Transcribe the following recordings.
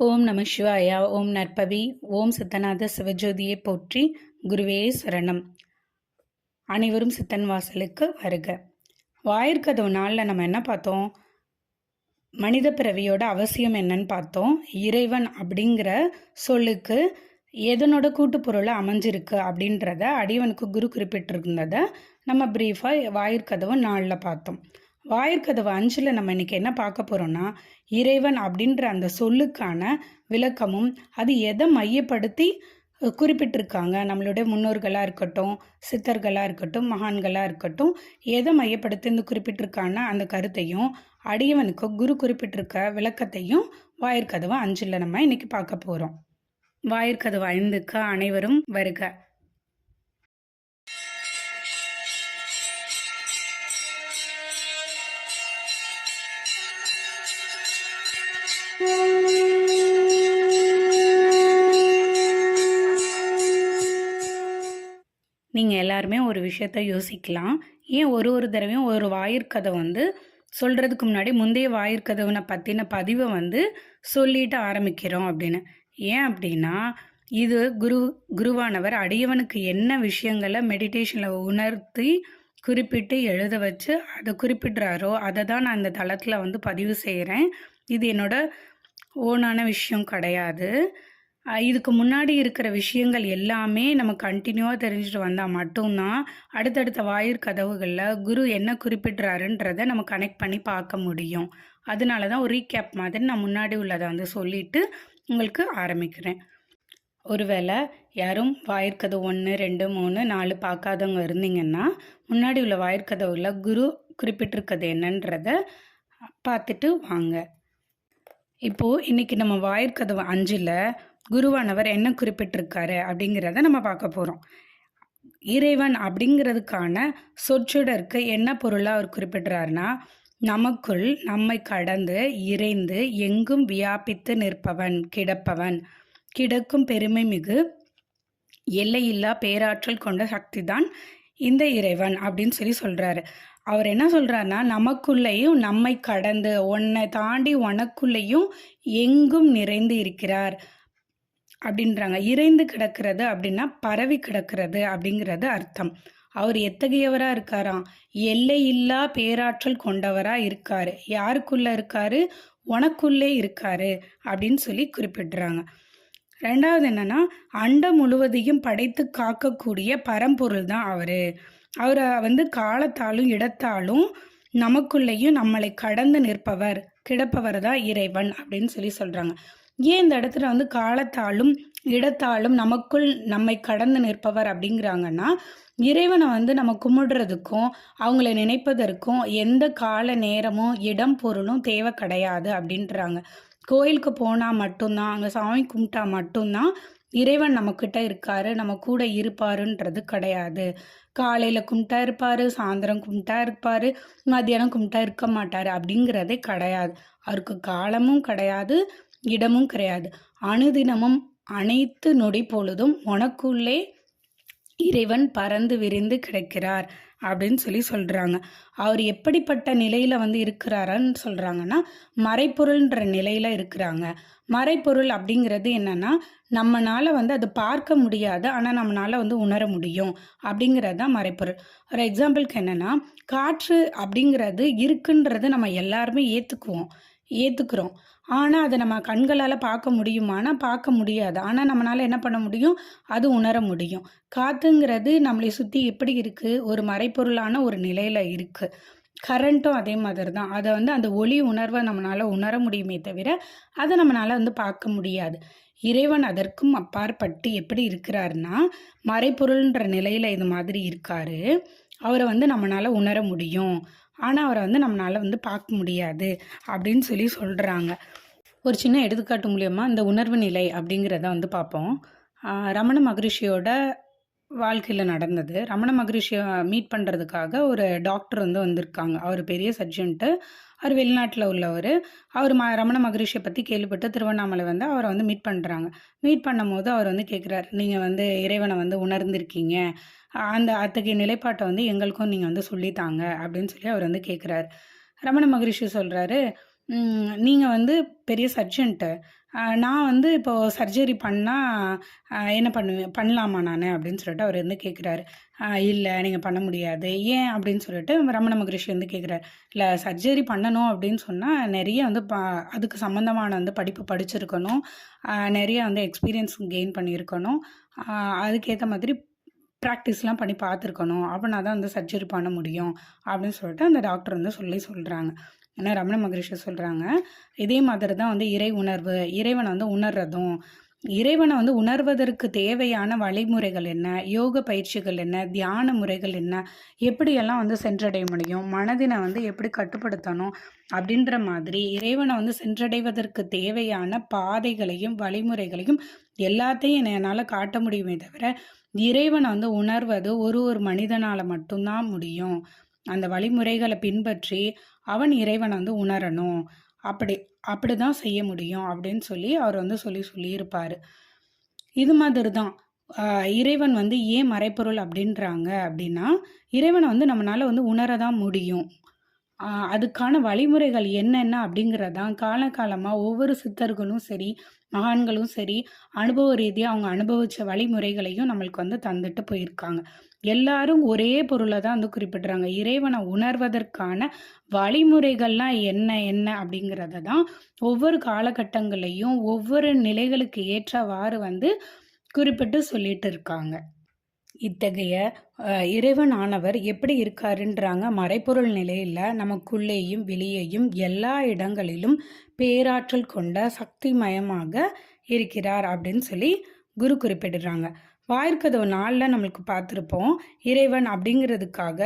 ஓம் நம சிவாயா ஓம் நற்பவி ஓம் சித்தநாத சிவஜோதியை போற்றி குருவே சரணம். அனைவரும் சித்தன் வாசலுக்கு வருக. வாயிற்கதவு நாளில் நம்ம என்ன பார்த்தோம்? மனித பிறவியோட அவசியம் என்னன்னு பார்த்தோம். இறைவன் அப்படிங்கிற சொல்லுக்கு எதனோட கூட்டுப்பொருளை அமைஞ்சிருக்கு அப்படின்றத அடியவனுக்கு குரு குறிப்பிட்டிருந்ததை நம்ம ப்ரீஃபாக வாயிற்கதவு நாளில் பார்த்தோம். வாயிற்கதவு அஞ்சில் நம்ம இன்னைக்கு என்ன பார்க்க போகிறோம்னா இறைவன் அப்படின்ற அந்த சொல்லுக்கான விளக்கமும் அது எதை மையப்படுத்தி குறிப்பிட்டிருக்காங்க. நம்மளுடைய முன்னோர்களாக இருக்கட்டும் சித்தர்களாக இருக்கட்டும் மகான்களாக இருக்கட்டும் எதை மையப்படுத்தி இந்த குறிப்பிட்டிருக்கான அந்த கருத்தையும் அடியவனுக்கு குரு குறிப்பிட்டிருக்க விளக்கத்தையும் வாயிற்கதவு அஞ்சில் நம்ம இன்னைக்கு பார்க்க போகிறோம் வாயிற்கதவு ஐந்துக்கு அனைவரும் வருக. நீங்கள் எல்லாருமே ஒரு விஷயத்த யோசிக்கலாம். ஏன் ஒரு ஒரு தடவையும் ஒரு வாயிற்கதை வந்து சொல்கிறதுக்கு முன்னாடி முந்தைய வாயிற்கதவனை பற்றின பதிவை வந்து சொல்லிட்டு ஆரம்பிக்கிறோம் அப்படின்னு. ஏன் அப்படின்னா இது குரு குருவானவர் அடியவனுக்கு என்ன விஷயங்களை மெடிடேஷனில் உணர்த்தி குறிப்பிட்டு எழுத வச்சு அதை குறிப்பிடுறாரோ அதை தான் நான் இந்த தளத்தில் வந்து பதிவு செய்கிறேன் இது என்னோட ஓனான விஷயம் கிடையாது. இதுக்கு முன்னாடி இருக்கிற விஷயங்கள் எல்லாமே நம்ம கண்டினியூவாக தெரிஞ்சுட்டு வந்தால் மட்டும்தான் அடுத்தடுத்த வாயிற் கதவுகளில் குரு என்ன குறிப்பிட்றாருன்றதை நம்ம கனெக்ட் பண்ணி பார்க்க முடியும். அதனால தான் ஒரு ரீகேப் மாதிரி நான் முன்னாடி உள்ளதை வந்து சொல்லிட்டு உங்களுக்கு ஆரம்பிக்கிறேன். ஒருவேளை யாரும் வாயிற்கதவு ஒன்று ரெண்டு மூணு நாலு பார்க்காதவங்க இருந்தீங்கன்னா முன்னாடி உள்ள வாயிற்கதவுல குரு குறிப்பிட்டிருக்கிறது என்னன்றத பார்த்துட்டு வாங்க. இப்போது இன்றைக்கி நம்ம வாயிற்கதவு அஞ்சில் குருவானவர் என்ன குறிப்பிட்டிருக்காரு அப்படிங்கிறத நம்ம பார்க்க போகிறோம் இறைவன் அப்படிங்கிறதுக்கான சொற்றொடருக்கு என்ன பொருளாக அவர் குறிப்பிட்றாருன்னா நமக்குள் நம்மை கடந்து இறைந்து எங்கும் வியாபித்து நிற்பவன் கிடப்பவன். கிடக்கும் பெருமை மிகு எல்லையில்லா பேராற்றல் கொண்ட சக்தி தான் இந்த இறைவன் அப்படின்னு சொல்லி சொல்கிறாரு அவர் என்ன சொல்கிறாருன்னா நமக்குள்ளேயும் நம்மை கடந்து உன்னை தாண்டி உனக்குள்ளேயும் எங்கும் நிறைந்து இருக்கிறார். அப்படின்றாங்க. இறைந்து கிடக்கிறது அப்படின்னா பரவி கிடக்கிறது அப்படிங்கிறது அர்த்தம். அவர் எத்தகையவராக இருக்காராம்? எல்லையில்லா பேராற்றல் கொண்டவராக இருக்காரு. யாருக்குள்ளே இருக்காரு? உனக்குள்ளே இருக்காரு அப்படின்னு சொல்லி குறிப்பிடுறாங்க. ரெண்டாவது என்னன்னா அண்டம் முழுவதையும் படைத்து காக்கக்கூடிய பரம்பொருள் தான் அவர். அவரை வந்து காலத்தாலும் இடத்தாலும் நமக்குள்ளேயும் நம்மளை கடந்து நிற்பவர் கிடப்பவர் தான் இறைவன் அப்படின்னு சொல்லி சொல்கிறாங்க ஏன் இந்த இடத்துல வந்து காலத்தாலும் இடத்தாலும் நமக்குள் நம்மை கடந்து நிற்பவர் அப்படிங்கிறாங்கன்னா இறைவனை வந்து நம்ம கும்பிடுறதுக்கும் அவங்கள நினைப்பதற்கும் எந்த கால நேரமும் இடம் பொருளும் தேவை கிடையாது அப்படின்றாங்க. கோயிலுக்கு போனால் மட்டும்தான் அங்கே சாமி கும்பிட்டா மட்டும்தான் இறைவன் நம்மக்கிட்ட இருக்காரு நம்ம கூட இருப்பாருன்றது கிடையாது. காலையில் கும்பிட்டா இருப்பார் சாயந்தரம் கும்பிட்டா இருப்பார் மத்தியானம் கும்பிட்டா இருக்க மாட்டார் அப்படிங்கிறதே கிடையாது. அவருக்கு காலமும் கிடையாது இடமும் கிடையாது. அணுதினமும் அனைத்து நொடி பொழுதும் உனக்குள்ளே இறைவன் பறந்து விரிந்து கிடக்கிறார் அப்படின்னு சொல்லி சொல்கிறாங்க அவர் எப்படிப்பட்ட நிலையில் வந்து இருக்கிறாரான்னு சொல்கிறாங்கன்னா மறைப்பொருள்ன்ற நிலையில் இருக்கிறாங்க. மறைப்பொருள் அப்படிங்கிறது என்னன்னா நம்மளால் வந்து அது பார்க்க முடியாது ஆனால் நம்மளால் வந்து உணர முடியும் அப்படிங்கிறது தான் மறைப்பொருள் ஒரு எக்ஸாம்பிளுக்கு என்னென்னா காற்று அப்படிங்கிறது இருக்குன்றது நம்ம எல்லாருமே ஏற்றுக்குவோம் ஏற்றுக்குறோம் ஆனால் அதை நம்ம கண்களால் பார்க்க முடியுமானா பார்க்க முடியாது. ஆனால் நம்மளால் என்ன பண்ண முடியும்? அது உணர முடியும். காற்றுங்கிறது நம்மளை சுற்றி எப்படி இருக்குது ஒரு மறைப்பொருளான ஒரு நிலையில் இருக்குது கரண்ட்டும் அதே மாதிரி தான். அதை வந்து அந்த ஒளி உணர்வை நம்மளால் உணர முடியுமே தவிர அதை நம்மளால் வந்து பார்க்க முடியாது. இறைவன் அதற்கும் அப்பாற்பட்டு எப்படி இருக்கிறாருன்னா மறைப்பொருள்ன்ற நிலையில் இது மாதிரி இருக்காரு. அவரை வந்து நம்மளால் உணர முடியும். ஆனால் அவரை வந்து நம்மளால் வந்து பார்க்க முடியாது அப்படின்னு சொல்லி சொல்கிறாங்க ஒரு சின்ன எடுத்துக்காட்டு மூலியமாக இந்த உணர்வு நிலை அப்படிங்கிறத வந்து பார்ப்போம். ரமண மகரிஷியோட வாழ்க்கையில் நடந்தது. ரமண மகரிஷியை மீட் பண்ணுறதுக்காக ஒரு டாக்டர் வந்து வந்திருக்காங்க. அவர் பெரிய சர்ஜன்ட்டு அவர் வெளிநாட்டில் உள்ளவர். அவர் ம ரமண மகரிஷியை பற்றி கேள்விப்பட்டு திருவண்ணாமலை வந்து அவரை வந்து மீட் பண்ணுறாங்க மீட் பண்ணும்போது அவர் வந்து கேட்குறாரு நீங்கள் வந்து இறைவனை வந்து உணர்ந்திருக்கீங்க. அந்த அத்தகைய நிலைப்பாட்டை வந்து எங்களுக்கும் நீங்கள் வந்து சொல்லித்தாங்க. அப்படின்னு சொல்லி அவர் வந்து கேட்குறாரு ரமண மகரிஷி சொல்கிறாரு நீங்கள் வந்து பெரிய சர்ஜன்ட்டு. நான் வந்து இப்போது சர்ஜரி பண்ணால் என்ன பண்ணுவேன் பண்ணலாமா நான்? அப்படின்னு சொல்லிட்டு அவர் வந்து கேட்குறாரு இல்லை நீங்கள் பண்ண முடியாது. ஏன்? அப்படின்னு சொல்லிட்டு ரமண மகரிஷி வந்து கேட்குறாரு இல்லை சர்ஜரி பண்ணணும் அப்படின்னு சொன்னால் நிறைய வந்து ப அதுக்கு சம்மந்தமான வந்து படிப்பு படிச்சிருக்கணும். நிறைய வந்து எக்ஸ்பீரியன்ஸ் கெயின் பண்ணியிருக்கணும். அதுக்கேற்ற மாதிரி ப்ராக்டிஸ்லாம் பண்ணி பார்த்துருக்கணும். அப்படின்னா தான் வந்து சர்ஜரி பண்ண முடியும். அப்படின்னு சொல்லிட்டு அந்த டாக்டர் வந்து சொல்லி சொல்கிறாங்க ஏன்னா ரமண மகரிஷி சொல்கிறாங்க இதே மாதிரி தான் வந்து இறை உணர்வு. இறைவனை வந்து உணர்றதும் இறைவனை வந்து உணர்வதற்கு தேவையான வழிமுறைகள் என்ன? யோக பயிற்சிகள் என்ன? தியான முறைகள் என்ன? எப்படியெல்லாம் வந்து சென்றடைய முடியும்? மனதினை வந்து எப்படி கட்டுப்படுத்தணும்? அப்படின்ற மாதிரி இறைவனை வந்து சென்றடைவதற்கு தேவையான பாதைகளையும் வழிமுறைகளையும் எல்லாத்தையும் என்னால் காட்ட முடியுமே தவிர இறைவன் வந்து உணர்வது ஒரு ஒரு மனிதனால் மட்டும்தான் முடியும். அந்த வழிமுறைகளை பின்பற்றி அவன் இறைவனை வந்து உணரணும். அப்படி அப்படி தான் செய்ய முடியும் அப்படின்னு சொல்லி அவர் வந்து சொல்லி சொல்லியிருப்பார். இது மாதிரி தான் இறைவன் வந்து ஏன் மறைப்பொருள் அப்படின்றாங்க அப்படின்னா இறைவனை வந்து நம்மளால் வந்து உணர தான் முடியும். அதுக்கான வழிமுறைகள் என்னென்ன அப்படிங்கிறதான் காலகாலமாக ஒவ்வொரு சித்தர்களும் சரி மகான்களும் சரி அனுபவ ரீதியாக அவங்க அனுபவித்த வழிமுறைகளையும் நம்மளுக்கு வந்து தந்துட்டு போயிருக்காங்க. எல்லாரும் ஒரே பொருளை தான் வந்து குறிப்பிட்றாங்க. இறைவனை உணர்வதற்கான வழிமுறைகள்லாம் என்ன என்ன அப்படிங்கிறத தான் ஒவ்வொரு காலகட்டங்களையும் ஒவ்வொரு நிலைகளுக்கு ஏற்றவாறு வந்து குறிப்பிட்டு சொல்லிட்டு இருக்காங்க. இத்தகைய இறைவன் ஆனவர் எப்படி இருக்காருன்றாங்க மறைப்பொருள் நிலையில் நமக்குள்ளேயும் வெளியேயும் எல்லா இடங்களிலும் பேராற்றல் கொண்ட சக்தி மயமாக இருக்கிறார் அப்படின்னு சொல்லி குரு குறிப்பிடுறாங்க. வாயிற்கதவு நாளில் நம்மளுக்கு பார்த்துருப்போம் இறைவன் அப்படிங்கிறதுக்காக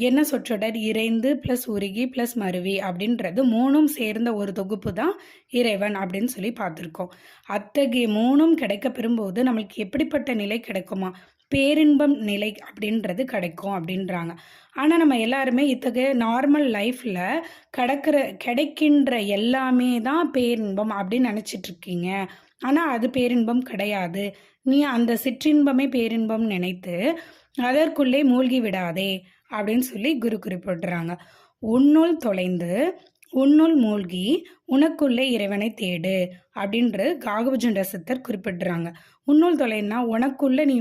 என்ன சொற்றொடர்? இறைந்து ப்ளஸ் உருகி ப்ளஸ் மருவி அப்படின்றது மூணும் சேர்ந்த ஒரு தொகுப்பு தான் இறைவன் அப்படின்னு சொல்லி பார்த்துருக்கோம். அத்தகைய மூணும் கிடைக்க பெறும்போது நம்மளுக்கு எப்படிப்பட்ட நிலை கிடைக்குமா? பேரின்பம் நிலை அப்படின்றது கிடைக்கும் அப்படின்றாங்க. ஆனால் நம்ம எல்லாருமே இத்தகைய நார்மல் லைஃப்பில் கிடக்கிற கிடைக்கின்ற எல்லாமே தான் பேரின்பம் அப்படின்னு நினச்சிட்ருக்கீங்க. ஆனால் அது பேரின்பம் கிடையாது. நீ அந்த சிற்றின்பமே பேரின்பம் நினைத்து அதற்குள்ளே மூழ்கி விடாதே அப்படின்னு சொல்லி குரு குறிப்பிடுறாங்க. உன்னுள் தொலைந்து உன்னுள் மூழ்கி உனக்குள்ளே இறைவனை தேடு அப்படின்று காகபுஜண்ட சித்தர் குறிப்பிடுறாங்க. உன்னுள் தொலைன்னா உனக்குள்ளே நீ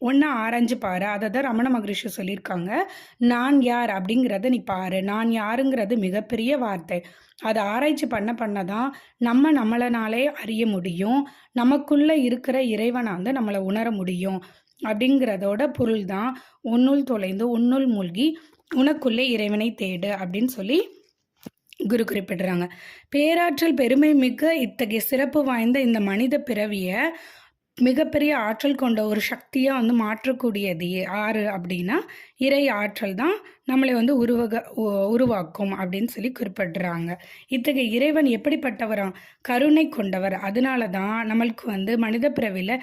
ஒன்றா ஆராய்ஞ்சு பாரு. அதை தான் ரமண மகரிஷி சொல்லியிருக்காங்க. நான் யார் அப்படிங்கிறத நீ பாரு. நான் யாருங்கிறது மிகப்பெரிய வார்த்தை. அதை ஆராய்ச்சி பண்ண பண்ண தான் நம்ம நம்மளனாலே அறிய முடியும். நமக்குள்ளே இருக்கிற இறைவனை வந்து நம்மளை உணர முடியும். அப்படிங்கிறதோட பொருள் தான் உன்னுள் தொலைந்து உன்னுள் மூழ்கி உனக்குள்ளே இறைவனை தேடு அப்படின்னு சொல்லி குரு குறிப்பிடுறாங்க. பேராற்றல் பெருமை மிக்க இத்தகைய சிறப்பு வாய்ந்த இந்த மனித பிறவியை மிகப்பெரிய ஆற்றல் கொண்ட ஒரு சக்தியாக வந்து மாற்றக்கூடியது ஆறு அப்படின்னா இறை ஆற்றல் தான் நம்மளை வந்து உருவக உருவாக்கும் அப்படின்னு சொல்லி குறிப்பிடுறாங்க. இத்தகைய இறைவன் எப்படிப்பட்டவராம் கருணை கொண்டவர். அதனால தான் நம்மளுக்கு வந்து மனித பிறவியில்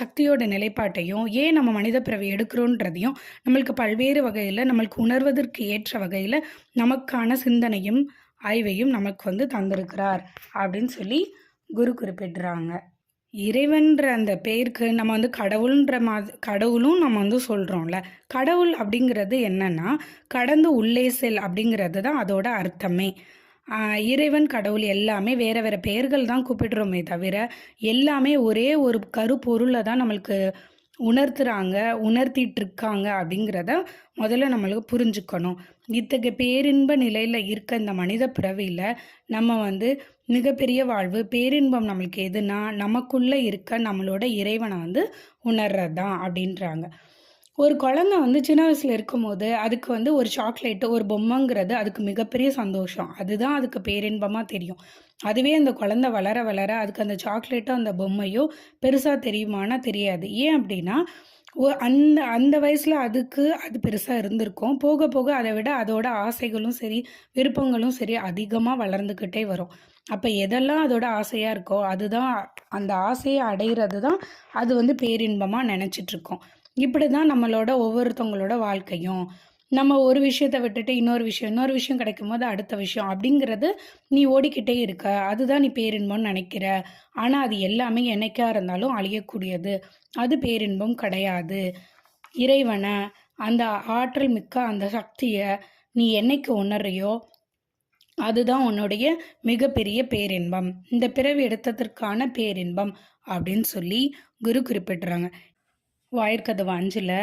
சக்தியோட நிலைப்பாட்டையும் ஏன் நம்ம மனித பிறவி எடுக்கிறோன்றதையும் நம்மளுக்கு பல்வேறு வகையில் நம்மளுக்கு உணர்வதற்கு ஏற்ற வகையில் நமக்கான சிந்தனையும் ஆய்வையும் நமக்கு வந்து தந்திருக்கிறார் அப்படின்னு சொல்லி குரு குறிப்பிடுறாங்க. இறைவன்ற அந்த பேருக்கு நம்ம வந்து கடவுள்ன்ற மா கடவுளும் நம்ம வந்து சொல்கிறோம்ல கடவுள் அப்படிங்கிறது என்னன்னா கடந்து உள்ளே செல் அப்படிங்கிறது தான் அதோட அர்த்தமே. இறைவன் கடவுள் எல்லாமே வேறு வேறு பெயர்கள் தான் கூப்பிடுறோமே தவிர எல்லாமே ஒரே ஒரு கருப்பொருளை தான் நம்மளுக்கு உணர்த்துறாங்க உணர்த்திட்டு இருக்காங்க அப்படிங்கிறத முதல்ல நம்மளுக்கு புரிஞ்சுக்கணும். இத்தகைய பேரின்ப நிலையில் இருக்க இந்த மனித பிறவியில் நம்ம வந்து மிகப்பெரிய வாழ்வு பேரின்பம் நம்மளுக்கு எதுனா நமக்குள்ளே இருக்க நம்மளோட இறைவனை வந்து உணர்றது தான் அப்படின்றாங்க. ஒரு குழந்த வந்து சின்ன வயசில் இருக்கும்போது அதுக்கு வந்து ஒரு சாக்லேட்டு ஒரு பொம்மைங்கிறது அதுக்கு மிகப்பெரிய சந்தோஷம். அதுதான் அதுக்கு பேரின்பமாக தெரியும். அதுவே அந்த குழந்த வளர வளர அதுக்கு அந்த சாக்லேட்டோ அந்த பொம்மையோ பெருசாக தெரியுமானா தெரியாது. ஏன் அப்படின்னா அந்த அந்த வயசில் அதுக்கு அது பெருசாக இருந்திருக்கும். போக போக அதை விட அதோட ஆசைகளும் சரி விருப்பங்களும் சரி அதிகமாக வளர்ந்துக்கிட்டே வரும். அப்போ எதெல்லாம் அதோட ஆசையாக இருக்கோ அதுதான் அந்த ஆசையை அடைகிறது தான் அது வந்து பேரின்பமாக நினச்சிட்ருக்கோம். இப்படி தான் நம்மளோட ஒவ்வொருத்தவங்களோட வாழ்க்கையும். நம்ம ஒரு விஷயத்தை விட்டுட்டு இன்னொரு விஷயம் இன்னொரு விஷயம் கிடைக்கும் போது அடுத்த விஷயம் அப்படிங்கிறது நீ ஓடிக்கிட்டே இருக்க. அதுதான் நீ பேரின்பம்னு நினைக்கிற. ஆனால் அது எல்லாமே என்னைக்கா இருந்தாலும் அழியக்கூடியது. அது பேரின்பம் கிடையாது. இறைவனை அந்த ஆற்றல் மிக்க அந்த சக்தியை நீ என்னைக்கு உணர்றியோ அதுதான் உன்னுடைய மிகப்பெரிய பேரின்பம். இந்த பிறவி எடுத்ததற்கான பேரின்பம் அப்படின்னு சொல்லி குரு குறிப்பிட்டுறாங்க வாயிற்கதவு அஞ்சில்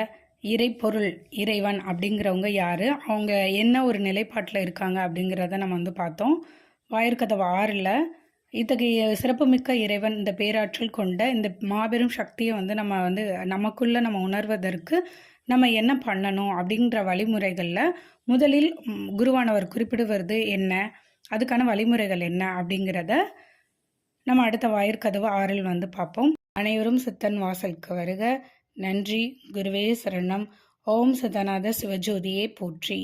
இறைப்பொருள் இறைவன் அப்படிங்கிறவங்க யார்? அவங்க என்ன ஒரு நிலைப்பாட்டில் இருக்காங்க அப்படிங்கிறத நம்ம வந்து பார்த்தோம். வாயிற்கதவு ஆறில் இத்தகைய சிறப்புமிக்க இறைவன் இந்த பேராற்றல் கொண்ட இந்த மாபெரும் சக்தியை வந்து நம்ம வந்து நமக்குள்ளே நம்ம உணர்வதற்கு நம்ம என்ன பண்ணணும் அப்படின்ற வழிமுறைகளில் முதலில் குருவானவர் குறிப்பிடுவது என்ன? அதுக்கான வழிமுறைகள் என்ன? அப்படிங்கிறத நம்ம அடுத்த வாயிற்கதவு ஆறில் வந்து பார்ப்போம். அனைவரும் சித்தன் வாசலுக்கு வருக. நன்றி. குருவே சரணம். ஓம் சதநாத சிவஜோதியே போற்றி.